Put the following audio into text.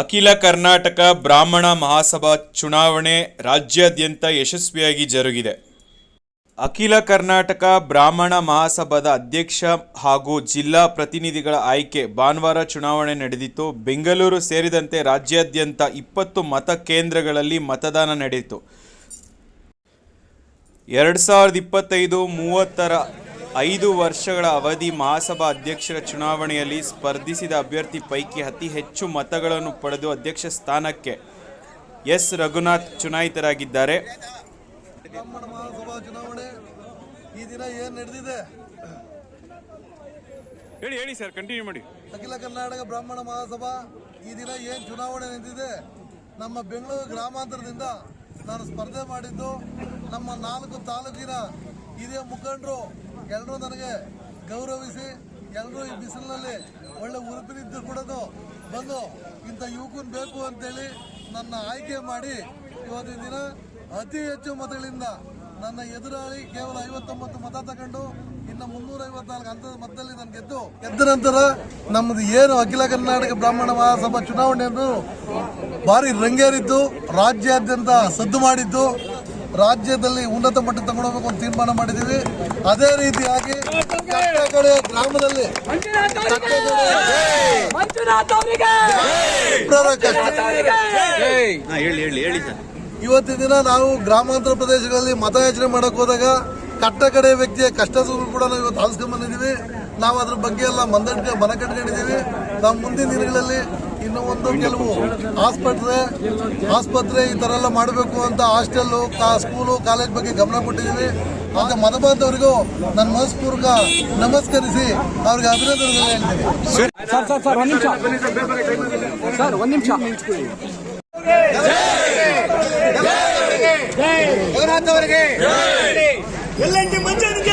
ಅಖಿಲ ಕರ್ನಾಟಕ ಬ್ರಾಹ್ಮಣ ಮಹಾಸಭಾ ಚುನಾವಣೆ ರಾಜ್ಯಾದ್ಯಂತ ಯಶಸ್ವಿಯಾಗಿ ಜರುಗಿದೆ. ಅಖಿಲ ಕರ್ನಾಟಕ ಬ್ರಾಹ್ಮಣ ಮಹಾಸಭಾದ ಅಧ್ಯಕ್ಷ ಹಾಗೂ ಜಿಲ್ಲಾ ಪ್ರತಿನಿಧಿಗಳ ಆಯ್ಕೆ ಭಾನುವಾರ ಚುನಾವಣೆ ನಡೆದಿತ್ತು. ಬೆಂಗಳೂರು ಸೇರಿದಂತೆ ರಾಜ್ಯಾದ್ಯಂತ ಇಪ್ಪತ್ತು ಮತಕೇಂದ್ರಗಳಲ್ಲಿ ಮತದಾನ ನಡೆಯಿತು. ಎರಡು ಸಾವಿರದ ಇಪ್ಪತ್ತೈದು ಮೂವತ್ತರ ಐದು ವರ್ಷಗಳ ಅವಧಿ ಮಹಾಸಭಾ ಅಧ್ಯಕ್ಷರ ಚುನಾವಣೆಯಲ್ಲಿ ಸ್ಪರ್ಧಿಸಿದ ಅಭ್ಯರ್ಥಿ ಪೈಕಿ ಅತಿ ಹೆಚ್ಚು ಮತಗಳನ್ನು ಪಡೆದು ಅಧ್ಯಕ್ಷ ಸ್ಥಾನಕ್ಕೆ ಎಸ್. ರಘುನಾಥ್ ಚುನಾಯಿತರಾಗಿದ್ದಾರೆ. ಮಹಾಸಭಾ ಚುನಾವಣೆ ಈ ದಿನ ಏನು ನಡೆದಿದೆ? ಹೇಳಿ ಹೇಳಿ ಸರ್ ಕಂಟಿನ್ಯೂ ಮಾಡಿ. ಅಖಿಲ ಕರ್ನಾಟಕ ಬ್ರಾಹ್ಮಣ ಮಹಾಸಭಾ ಈ ದಿನ ಏನ್ ಚುನಾವಣೆ ನಡೆದಿದೆ? ನಮ್ಮ ಬೆಂಗಳೂರು ಗ್ರಾಮಾಂತರದಿಂದ ನಾನು ಸ್ಪರ್ಧೆ ಮಾಡಿದ್ದು ನಮ್ಮ ನಾಲ್ಕು ತಾಲೂಕಿನ ಹಿರಿಯ ಮುಖಂಡರು ಎಲ್ಲರೂ ನನಗೆ ಗೌರವಿಸಿ ಎಲ್ಲರೂ ಈ ಬಿಸಿಲಿನಲ್ಲಿ ಒಳ್ಳೆ ಉರುಪಿನಿದ್ದು ಕೊಡೋದು ಬಂದು ಇಂಥ ಯುವಕನ್ ಬೇಕು ಅಂತೇಳಿ ನನ್ನ ಆಯ್ಕೆ ಮಾಡಿ ಇವತ್ತಿನ ದಿನ ಅತಿ ಹೆಚ್ಚು ಮತಗಳಿಂದ ನನ್ನ ಎದುರಾಳಿ ಕೇವಲ ಐವತ್ತೊಂಬತ್ತು ಮತ ತಗೊಂಡು ಇನ್ನು ಮುನ್ನೂರ ಐವತ್ನಾಲ್ಕು ಹಂತದ ಮತದಲ್ಲಿ ನಾನು ಗೆದ್ದು, ಗೆದ್ದ ನಂತರ ನಮ್ಮದು ಏನು ಅಖಿಲ ಕರ್ನಾಟಕ ಬ್ರಾಹ್ಮಣ ಮಹಾಸಭಾ ಚುನಾವಣೆ ಎಂದು ಭಾರಿ ರಂಗೇರಿದ್ದು, ರಾಜ್ಯಾದ್ಯಂತ ಸದ್ದು ಮಾಡಿದ್ದು ರಾಜ್ಯದಲ್ಲಿ ಉನ್ನತ ಮಟ್ಟ ತಗೊಂಡೋಗ್ಬೇಕು ಅಂತ ತೀರ್ಮಾನ ಮಾಡಿದ್ದೀವಿ. ಅದೇ ರೀತಿಯಾಗಿ ಗ್ರಾಮದಲ್ಲಿ ಇವತ್ತಿನ ದಿನ ನಾವು ಗ್ರಾಮಾಂತರ ಪ್ರದೇಶಗಳಲ್ಲಿ ಮತಯಾಚನೆ ಮಾಡಕ್ ಹೋದಾಗ ಕಟ್ಟ ಕಡೆ ವ್ಯಕ್ತಿಯ ಕಷ್ಟ ಕೂಡ ನಾವು ಇವತ್ತು ಆಲಿಸ್ಕೊಂಡ್ ಬಂದಿದ್ದೀವಿ. ನಾವು ಅದ್ರ ಬಗ್ಗೆ ಎಲ್ಲ ಮನ ಕಟ್ಕೊಂಡಿದ್ದೀವಿ ನಾವು ಮುಂದಿನ ದಿನಗಳಲ್ಲಿ ಇನ್ನು ಒಂದು ಕೆಲವು ಆಸ್ಪತ್ರೆ ಆಸ್ಪತ್ರೆ ಈ ಥರ ಎಲ್ಲ ಮಾಡಬೇಕು ಅಂತ ಹಾಸ್ಟೆಲ್ಲು ಸ್ಕೂಲು ಕಾಲೇಜ್ ಬಗ್ಗೆ ಗಮನ ಕೊಟ್ಟಿದ್ದೀವಿ ಅಂತ ಮತಬಾಂಧವರಿಗೂ ನನ್ನ ಮನಸ್ಪೂರ್ವಕ ನಮಸ್ಕರಿಸಿ ಅವ್ರಿಗೆ ಅಭಿನಂದನೆಗಳು ಹೇಳ್ತೀನಿ ಸರ್ ಸರ್ ಸರ್ ಒಂದ್ ನಿಮಿಷ ಸರ್ ಒಂದ್ ನಿಮಿಷ ಎಲ್ಲಂಟಿ ಮಂಜನಿಗೆ